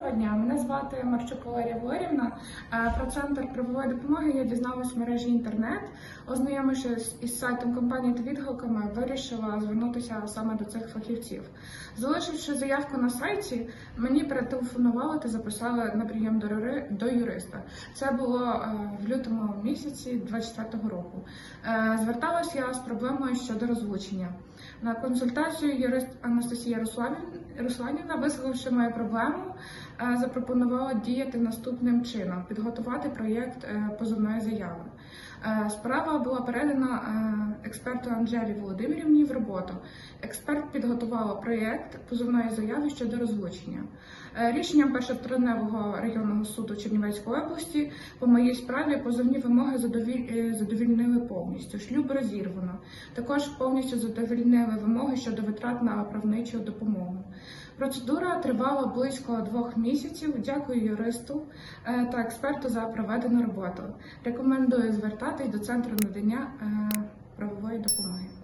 Доброго дня, мене звати Марчук Валерія Валерівна. Е, Про центр правової допомоги я дізналась в мережі інтернет. Ознайомившись із сайтом компанії та відгуками, вирішила звернутися саме до цих фахівців. Залишивши заявку на сайті, мені перетелефонували та записали на прийом до юри- до юриста. Це було е, в лютому місяці 24-го року. Е, Зверталась я з проблемою щодо розлучення. На консультацію юрист Анастасія Русланів- Русланівна, висловивши мою проблему, запропонувала діяти наступним чином: підготувати проєкт е, позовної заяви. Е, Справа була передана е, експерту Анжелі Володимирівні в роботу. Експерт підготувала проєкт позовної заяви щодо розлучення. Е, Рішенням першотравневого районного суду Чернівецької області по моїй справі позовні вимоги е, задовільнили повністю. Шлюб розірвано. Також повністю задовільнили вимоги щодо витрат на правничу допомогу. Процедура тривала близько двох місяців. Дякую юристу е, та експерту за проведену роботу. Рекомендую звертатись до центру надання правової допомоги.